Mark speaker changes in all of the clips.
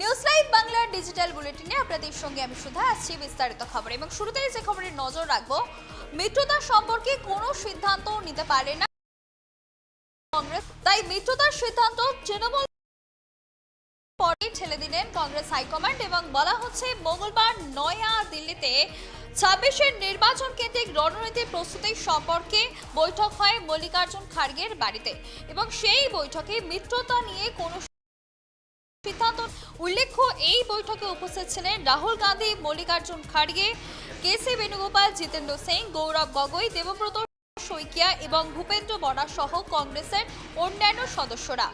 Speaker 1: news live বাংলার digital বুলেটিনে আপনাদের সঙ্গে আমি সুধা আসছি বিস্তারিত খবর এবং শুরুতেই যে খবরে নজর রাখবো মিত্রতা সম্পর্কে কোনো সিদ্ধান্ত নিতে পারে না কংগ্রেস তাই মিত্রতার সিদ্ধান্ত তৃণমূল পরে ঠেলে দিলেন কংগ্রেস হাইকমান্ড এবং বলা হচ্ছে মঙ্গলবার নয়া দিল্লিতে ছাব্বিশের নির্বাচন কেন্দ্রিক রণনীতি প্রস্তুতি সম্পর্কে বৈঠক হয় মল্লিকার্জুন খার্গের বাড়িতে এবং সেই বৈঠকে মিত্রতা নিয়ে কোনো সিদ্ধান্ত উল্লেখ্য এই বৈঠকে উপস্থিত ছিলেন রাহুল গান্ধী মল্লিকার্জুন খাড়গে কে সি বেণুগোপাল জিতেন্দ্র সিং গৌরব গগৈ দেবব্রত শইকিয়া এবং ভূপেন্দ্র বড়া সহ কংগ্রেসের অন্যান্য সদস্যরা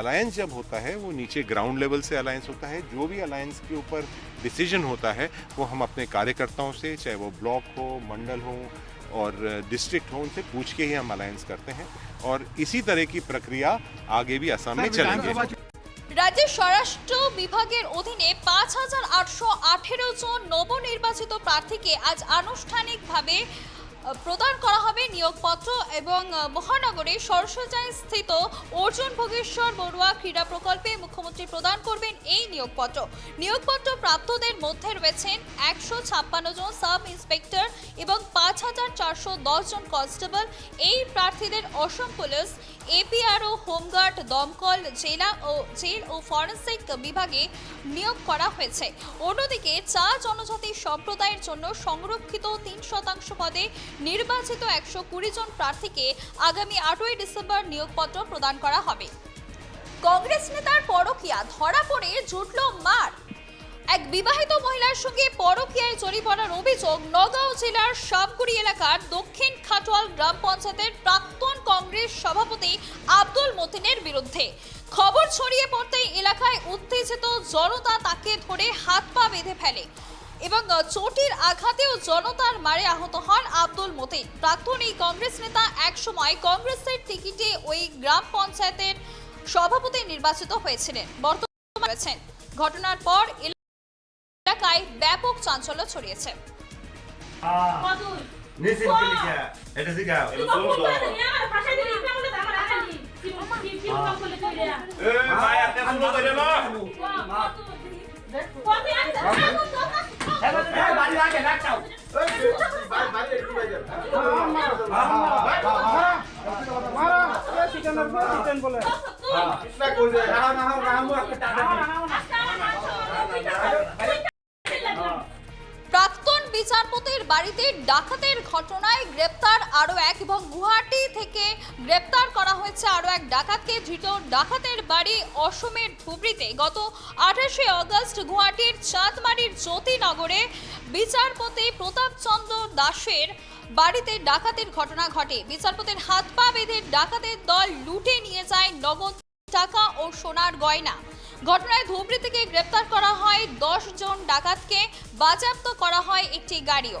Speaker 2: अलायंस जब होता है वो नीचे ग्राउंड लेवल से अलायंस होता है जो भी अलायंस के ऊपर डिसीजन होता है वो हम अपने कार्यकर्ताओं से चाहे वो ब्लॉक हो मंडल हो और डिस्ट्रिक्ट हो उनसे पूछ के ही हम अलायंस करते हैं और इसी तरह की प्रक्रिया आगे भी असम में चलेंगे
Speaker 1: রাজ্যের স্বরাষ্ট্র বিভাগের অধীনে পাঁচ হাজার আটশো আঠেরো জন নবনির্বাচিত প্রার্থীকে আজ আনুষ্ঠানিকভাবে প্রদান করা হবে নিয়োগপত্র এবং মহানগরে সরসজায় স্থিত অর্জুন ভোগেশ্বর বড়ুয়া ক্রীড়া প্রকল্পে মুখ্যমন্ত্রী প্রদান করবেন এই নিয়োগপত্র নিয়োগপত্র প্রাপ্তদের মধ্যে রয়েছেন একশো ছাপ্পান্ন জন সাব ইন্সপেক্টর এবং পাঁচ হাজার চারশো দশ জন কনস্টেবল এই প্রার্থীদের অসম পুলিশ এপিআরও হোমগার্ড দমকল জেলা ও জেল ও ফরেন্সিক বিভাগে নিয়োগ করা হয়েছে অন্যদিকে চা জনজাতি সম্প্রদায়ের জন্য সংরক্ষিত তিন শতাংশ পদে নির্বাচিত একশো কুড়ি জন প্রার্থীকে আগামী আটই ডিসেম্বর নিয়োগপত্র প্রদান করা হবে কংগ্রেস নেতার পরকিয়া ধরা পড়ে জুটল মার এক বিবাহিত মহিলার সঙ্গে পরকিয়ায় জড়ি পড়ার অভিযোগ নগাঁও জেলার সাবগুড়ি এলাকার দক্ষিণ খাটোয়াল গ্রাম পঞ্চায়েতের প্রাক্তন কংগ্রেস সভাপতি আব্দুল মতিনের বিরুদ্ধে খবর ছড়িয়ে পড়তেই এলাকায় উত্তেজিত জনতা তাকে ধরে হাত পা বেঁধে ফেলে এবং চোটির আঘাতেও জনতার মারে আহত হন আব্দুল মতিন প্রাক্তন এই কংগ্রেস নেতা একসময় কংগ্রেসের টিকিটে ওই গ্রাম পঞ্চায়েতের সভাপতি নির্বাচিত হয়েছিলেন বর্তমান ঘটনার পর এলাকায় ব্যাপক চাঞ্চল্য ছড়িয়েছে
Speaker 3: মারা চিকেন চিকেন বলে না না না না
Speaker 1: বাড়িতে ডাকাতের ঘটনায় গ্রেপ্তার আরও এক এবং গুয়াহাটি থেকে গ্রেপ্তার করা হয়েছে আরও এক ডাকাতকে ধৃত ডাকাতের বাড়ি অসমের ধুবড়িতে গত আঠাশে অগস্ট গুয়াহাটির চাঁদমারির জ্যোতিনগরে বিচারপতি প্রতাপচন্দ্র দাসের বাড়িতে ডাকাতের ঘটনা ঘটে বিচারপতির হাত পা বেঁধে ডাকাতের দল লুটে নিয়ে যায় নগদ টাকা ও সোনার গয়না ঘটনায় ধুবড়ি থেকে গ্রেপ্তার করা হয় দশ জন ডাকাতকে বাজেয়াপ্ত করা হয় একটি গাড়িও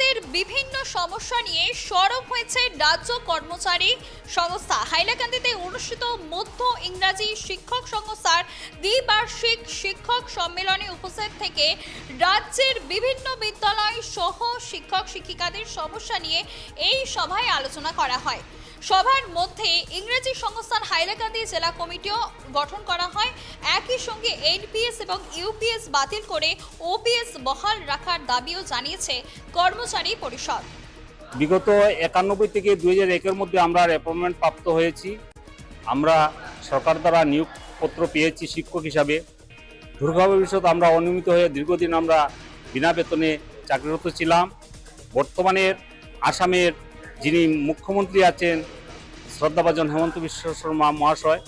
Speaker 1: বিভিন্ন সমস্যা নিয়ে সরব হয়েছে রাজ্য কর্মচারী সংস্থা হাইলাকান্দিতে অনুষ্ঠিত মধ্য ইংরাজি শিক্ষক সংস্থার দ্বিবার্ষিক শিক্ষক সম্মেলনে উপস্থিত থেকে রাজ্যের বিভিন্ন বিদ্যালয় সহ শিক্ষক শিক্ষিকাদের সমস্যা নিয়ে এই সভায় আলোচনা করা হয় সভার মধ্যে ইংরেজি সংস্থান হাইলাকান্দি জেলা কমিটিও গঠন করা হয় একই সঙ্গে এনপিএস এবং ইউপিএস বাতিল করে ওপিএস বহাল রাখার দাবিও জানিয়েছে কর্মচারী পরিষদ
Speaker 4: বিগত একানব্বই থেকে দুই হাজার মধ্যে আমরা অ্যাপয়েন্টমেন্ট প্রাপ্ত হয়েছি আমরা সরকার দ্বারা নিয়োগপত্র পেয়েছি শিক্ষক হিসাবে দুর্গা ভবিষ্যৎ আমরা অনিয়মিত হয়ে দীর্ঘদিন আমরা বিনা বেতনে চাকরিরত ছিলাম বর্তমানের আসামের যিনি মুখ্যমন্ত্রী আছেন শ্রদ্ধাভাজন হেমন্ত বিশ্ব শর্মা মহাশয়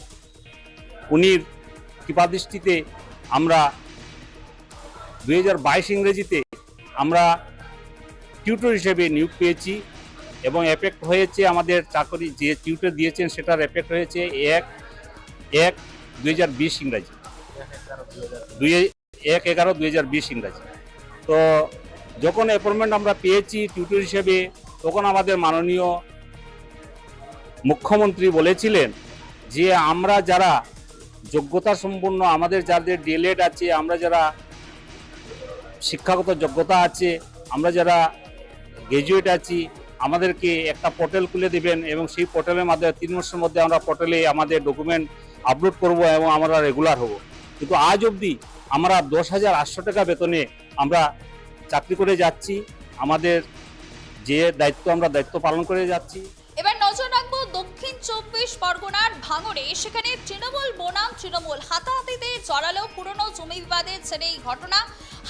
Speaker 4: উনির কৃপাদৃষ্টিতে আমরা দুই হাজার বাইশ ইংরেজিতে আমরা টিউটর হিসেবে নিয়োগ পেয়েছি এবং এফেক্ট হয়েছে আমাদের চাকরি যে টিউটর দিয়েছেন সেটার এফেক্ট হয়েছে এক এক দুই হাজার বিশ ইংরাজি দুই এক এগারো দুই হাজার বিশ ইংরাজি তো যখন অ্যাপয়েন্টমেন্ট আমরা পেয়েছি টিউটর হিসেবে তখন আমাদের মাননীয় মুখ্যমন্ত্রী বলেছিলেন যে আমরা যারা যোগ্যতা সম্পন্ন আমাদের যাদের ডিএলএড আছে আমরা যারা শিক্ষাগত যোগ্যতা আছে আমরা যারা গ্রাজুয়েট আছি আমাদেরকে একটা পোর্টাল খুলে দেবেন এবং সেই পোর্টালের মাধ্যমে তিন মাসের মধ্যে আমরা পোর্টালে আমাদের ডকুমেন্ট আপলোড করব এবং আমরা রেগুলার হব কিন্তু আজ অবধি আমরা দশ হাজার আটশো টাকা বেতনে আমরা চাকরি করে যাচ্ছি আমাদের যে দায়িত্ব আমরা দায়িত্ব পালন করে যাচ্ছি
Speaker 1: এবার নজর রাখবো দক্ষিণ চব্বিশ পরগনার ভাঙড়ে সেখানে তৃণমূল বনাম তৃণমূল হাতাহাতিতে জড়ালো পুরনো জমি বিবাদের ছেড়ে এই ঘটনা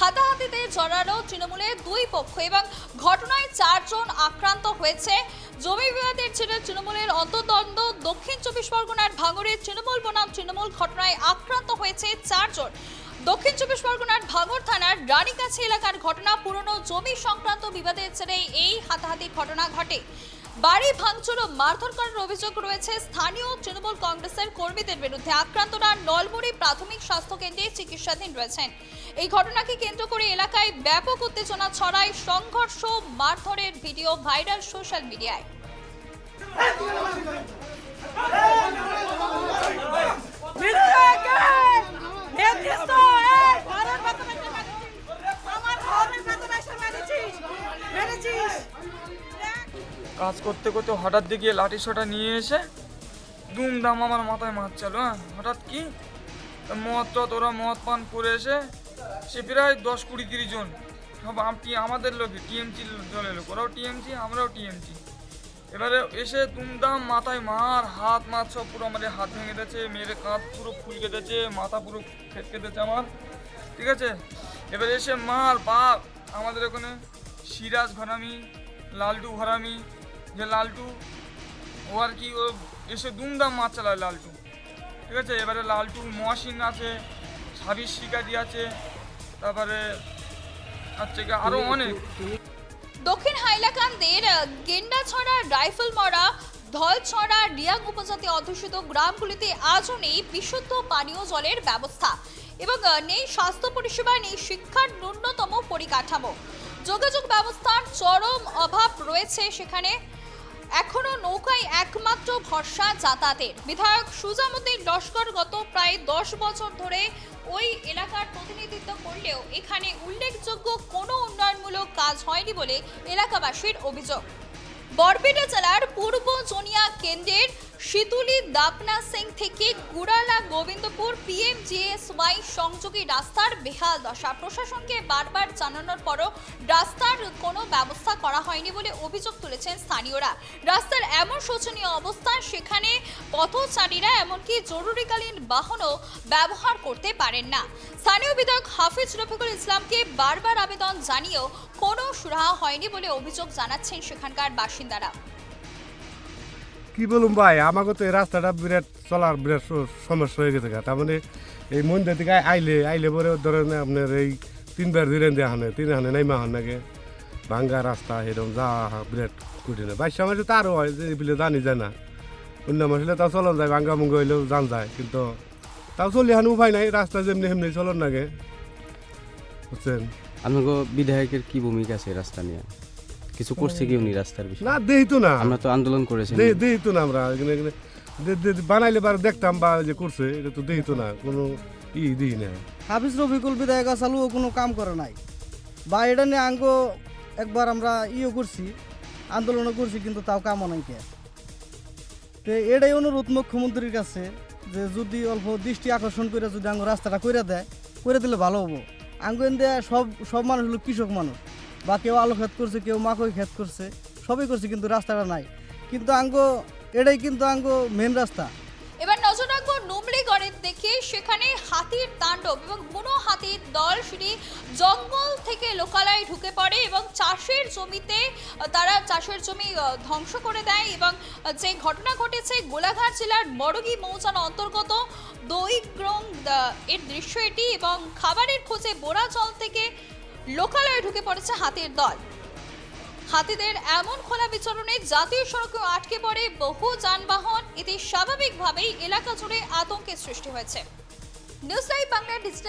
Speaker 1: হাতাহাতিতে জড়ালো তৃণমূলের দুই পক্ষ এবং ঘটনায় চারজন আক্রান্ত হয়েছে জমি বিবাদের জেনে তৃণমূলের অন্তদ্বন্দ্ব দক্ষিণ চব্বিশ পরগনার ভাঙড়ে তৃণমূল বনাম তৃণমূল ঘটনায় আক্রান্ত হয়েছে চার পরগনার ভাঙর থানার রানীকাছি এলাকার ঘটনা পুরনো জমি সংক্রান্ত বিবাদের ছেড়ে এই হাতাহাতির ঘটনা ঘটে বাড়ি ভাঙচুর ও মারধর করার অভিযোগ রয়েছে স্থানীয় তৃণমূল কংগ্রেসের কর্মীদের বিরুদ্ধে আক্রান্তরা নলমুড়ি প্রাথমিক স্বাস্থ্য কেন্দ্রে চিকিৎসাধীন রয়েছেন এই ঘটনাকে কেন্দ্র করে এলাকায় ব্যাপক উত্তেজনা ছড়ায় সংঘর্ষ মারধরের ভিডিও ভাইরাল সোশ্যাল মিডিয়ায়
Speaker 5: নেতৃত্ব
Speaker 6: কাজ করতে করতে হঠাৎ দেখিয়ে লাঠি সটা নিয়ে এসে দুমদাম আমার মাথায় মারছিল হ্যাঁ হঠাৎ কি মদ টত ওরা মদ পান করে এসে সে প্রায় দশ কুড়ি তিরিশ জন সব আমাদের লোকে টিএমসি দলের লোক ওরাও টিএমসি আমরাও টিএমসি এবারে এসে দুমদাম মাথায় মার হাত মাছ সব পুরো আমাদের হাত ভেঙে দিয়েছে মেয়ের কাঁধ পুরো ফুল কেটেছে মাথা পুরো খেত কেটেছে আমার ঠিক আছে এবার এসে মার বাপ আমাদের ওখানে সিরাজ ভারামি লালটু ভারামি যে লালটু ও আর কি ও এসে দুমদাম মাছ চালায় লালটু ঠিক আছে এবারে লালটু মহাসিন আছে সাবির শিকারি আছে তারপরে কি আরও অনেক
Speaker 1: দক্ষিণ হাইলাকান্দের ছড়া রাইফেল মরা ধলছড়া রিয়াং উপজাতি অধ্যুষিত গ্রামগুলিতে আজও নেই বিশুদ্ধ পানীয় জলের ব্যবস্থা এবং নেই স্বাস্থ্য পরিষেবা নেই শিক্ষার ন্যূনতম পরিকাঠামো যোগাযোগ ব্যবস্থার চরম অভাব রয়েছে সেখানে এখনো নৌকায় একমাত্র ভরসা যাতায়াতের বিধায়ক সুজামুদ্দিন লস্কর গত প্রায় দশ বছর ধরে ওই এলাকার প্রতিনিধিত্ব করলেও এখানে উল্লেখযোগ্য কোনো উন্নয়নমূলক কাজ হয়নি বলে এলাকাবাসীর অভিযোগ বরপেটা জেলার পূর্ব জনিয়া কেন্দ্রের শীতুলি দাপনা সিং থেকে কুড়ালা গোবিন্দপুর পিএমজিএসওয়াই সংযোগী রাস্তার বেহাল দশা প্রশাসনকে বারবার জানানোর পরও রাস্তার কোনো ব্যবস্থা করা হয়নি বলে অভিযোগ তুলেছেন স্থানীয়রা রাস্তার এমন শোচনীয় অবস্থা সেখানে পথচারীরা এমনকি জরুরিকালীন বাহনও ব্যবহার করতে পারেন না স্থানীয় বিধায়ক হাফিজ রফিকুল ইসলামকে বারবার আবেদন জানিয়েও কোনো সুরাহা হয়নি বলে অভিযোগ জানাচ্ছেন সেখানকার বাসিন্দারা
Speaker 7: কি বলুন ভাই আমাকে তো এই রাস্তাটা বিরাট চলার বিরাট সমস্যা হয়ে গেছে তার মানে এই মন্দির থেকে আইলে আইলে পরে ধরেন আপনার এই তিনবার ধরেন দেখানে তিন হানে নাই হান নাকি ভাঙ্গা রাস্তা এরকম যা বিরাট কঠিন বাইশ মাসে তো আরও হয় যে এগুলো জানি যায় না অন্য মাস হলে তাও চলন যায় ভাঙ্গা মুঙ্গা হইলেও জান যায় কিন্তু তাও চলি হান উপায় নাই রাস্তা যেমনি সেমনি চলন লাগে বুঝছেন
Speaker 8: আপনার বিধায়কের কি ভূমিকা আছে রাস্তা নিয়ে কিছু করছে কি উনি রাস্তার
Speaker 7: বিষয়ে না দেই তো না
Speaker 8: আমরা তো আন্দোলন করেছি
Speaker 7: দেই তো না আমরা এখানে এখানে দে- দে- বানাইলে বার দেখতাম বা যে করছে এটা তো দেই তো না কোনো ই দিই না
Speaker 9: হাফিজ রফিকুল বিধায়ক চালু কোনো কাম করে নাই বা এটা নিয়ে আঙ্গ একবার আমরা ইয়ে করছি আন্দোলনও করছি কিন্তু তাও কাম অনেকে
Speaker 10: তো এটাই অনুরোধ মুখ্যমন্ত্রীর কাছে যে যদি অল্প দৃষ্টি আকর্ষণ করে যদি আঙ্গ রাস্তাটা করে দেয় করে দিলে ভালো হবো আঙ্গ দেয়া সব সব মানুষ হলো কৃষক মানুষ বা কেউ আলু ক্ষেত করছে কেউ মাকই ক্ষেত করছে সবই করছে কিন্তু রাস্তাটা নাই কিন্তু আঙ্গ এটাই কিন্তু আঙ্গ মেন রাস্তা
Speaker 1: এবার নজর রাখবো নুমলিগড়ের দিকে সেখানে হাতির তাণ্ডব এবং বুনো হাতির দল সেটি জঙ্গল থেকে লোকালয়ে ঢুকে পড়ে এবং চাষের জমিতে তারা চাষের জমি ধ্বংস করে দেয় এবং যে ঘটনা ঘটেছে গোলাঘাট জেলার মরগি মৌচান অন্তর্গত দৈক্রং এর দৃশ্য এটি এবং খাবারের খোঁজে বোরা জল থেকে লোকালয়ে ঢুকে পড়েছে হাতির দল হাতিদের এমন খোলা বিচরণে জাতীয় সড়কে আটকে পড়ে বহু যানবাহন এতে স্বাভাবিকভাবেই এলাকা জুড়ে আতঙ্কের সৃষ্টি হয়েছে নিউজ লাইভ বাংলা ডিজিটাল